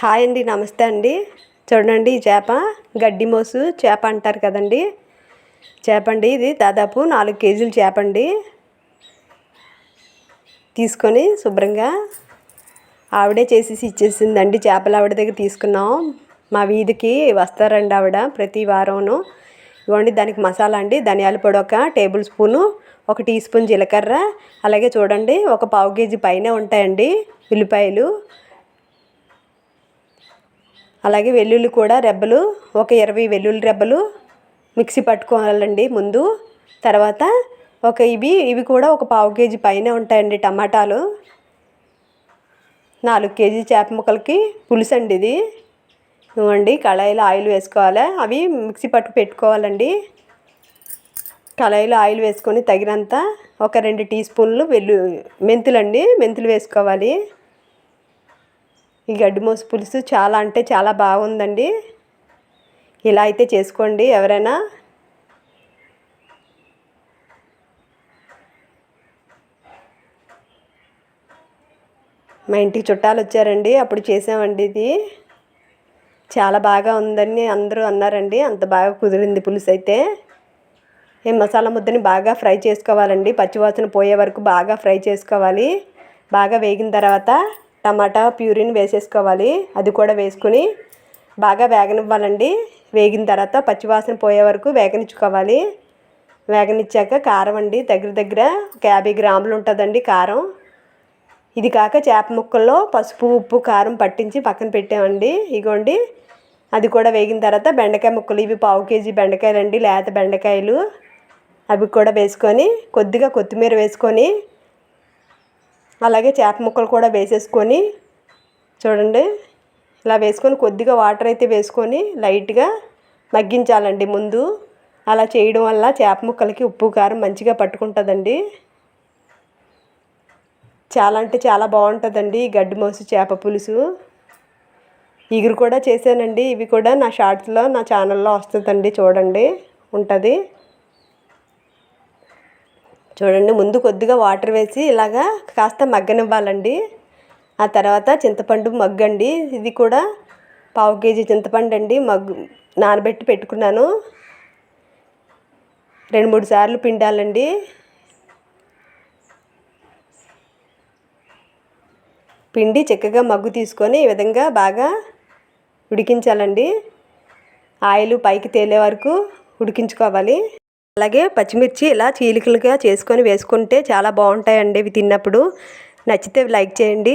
Hi అండి నమస్తే అండి. చూడండి ఈ చేప గడ్డి మోసు చేప అంటారు కదండి. చేప అండి ఇది దాదాపు నాలుగు కేజీలు చేప అండి. తీసుకొని శుభ్రంగా ఆవిడే చేసేసి ఇచ్చేసిందండి. చేపలు ఆవిడ దగ్గర తీసుకున్నాం. మా వీధికి వస్తారండి ఆవిడ ప్రతి వారంను. ఇవ్వండి దానికి మసాలా అండి. ధనియాల పొడి ఒక టేబుల్ స్పూను ఒక టీ స్పూన్ జీలకర్ర. అలాగే చూడండి ఒక పావు కేజీ పైన ఉంటాయండి ఉల్లిపాయలు. అలాగే వెల్లుల్లి కూడా రెబ్బలు ఒక ఇరవై వెల్లుల్లి రెబ్బలు మిక్సీ పట్టుకోవాలండి ముందు. తర్వాత ఒక ఇవి ఇవి కూడా ఒక పావు కేజీ పైన ఉంటాయండి టమాటాలు. నాలుగు కేజీ చేప ముక్కలకి పులుసు అండి ఇది. ఇవ్వండి కళాయిలో ఆయిల్ వేసుకోవాలి. అవి మిక్సీ పట్టు పెట్టుకోవాలండి. కళాయిలో ఆయిల్ వేసుకొని తగినంత ఒక రెండు టీ స్పూన్లు వెల్లు మెంతులండి మెంతులు వేసుకోవాలి. ఈ గడ్డి మోసు పులుసు చాలా అంటే చాలా బాగుందండి. ఇలా అయితే చేసుకోండి ఎవరైనా. మా ఇంటికి చుట్టాలు వచ్చారండి అప్పుడు చేసామండి ఇది. చాలా బాగా ఉందని అందరూ అన్నారండి అంత బాగా కుదిరింది పులుసు అయితే. ఈ మసాలా ముద్దని బాగా ఫ్రై చేసుకోవాలండి పచ్చివాసన పోయే వరకు బాగా ఫ్రై చేసుకోవాలి. బాగా వేగిన తర్వాత టమాటా ప్యూరిని వేసేసుకోవాలి. అది కూడా వేసుకుని బాగా వేగనివ్వాలండి. వేగిన తర్వాత పచ్చివాసన పోయే వరకు వేగనిచ్చుకోవాలి. వేగనిచ్చాక కారం అండి. దగ్గర దగ్గర ఒక యాభై గ్రాములు ఉంటుందండి కారం. ఇది కాక చేప ముక్కల్లో పసుపు ఉప్పు కారం పట్టించి పక్కన పెట్టామండి. ఇగోండి. అది కూడా వేగిన తర్వాత బెండకాయ ముక్కలు. ఇవి పావు కేజీ బెండకాయలు అండి లేత బెండకాయలు. అవి కూడా వేసుకొని కొద్దిగా కొత్తిమీర వేసుకొని అలాగే చేప ముక్కలు కూడా వేసేసుకొని చూడండి ఇలా వేసుకొని కొద్దిగా వాటర్ అయితే వేసుకొని లైట్గా మగ్గించాలండి ముందు. అలా చేయడం వల్ల చేప ముక్కలకి ఉప్పు కారం మంచిగా పట్టుకుంటుందండి. చాలా అంటే చాలా బాగుంటుందండి గడ్డి మోసు చేప పులుసు. ఇగురు కూడా చేశానండి. ఇవి కూడా నా షార్ట్స్లో నా ఛానల్లో వస్తుందండి చూడండి ఉంటుంది. చూడండి ముందు కొద్దిగా వాటర్ వేసి ఇలాగా కాస్త మగ్గనివ్వాలండి. ఆ తర్వాత చింతపండు మగ్గండి. ఇది కూడా పావు కేజీ చింతపండు అండి. మగ్గు నానబెట్టి పెట్టుకున్నాను. రెండు మూడు సార్లు పిండాలండి. పిండి చక్కగా మగ్గు తీసుకొని ఈ విధంగా బాగా ఉడికించాలండి. ఆయిల్ పైకి తేలే వరకు ఉడికించుకోవాలి. అలాగే పచ్చిమిర్చి ఇలా చీలికలుగా చేసుకొని వేసుకుంటే చాలా బాగుంటాయండి. ఇవి తిన్నప్పుడు నచ్చితే లైక్ చేయండి.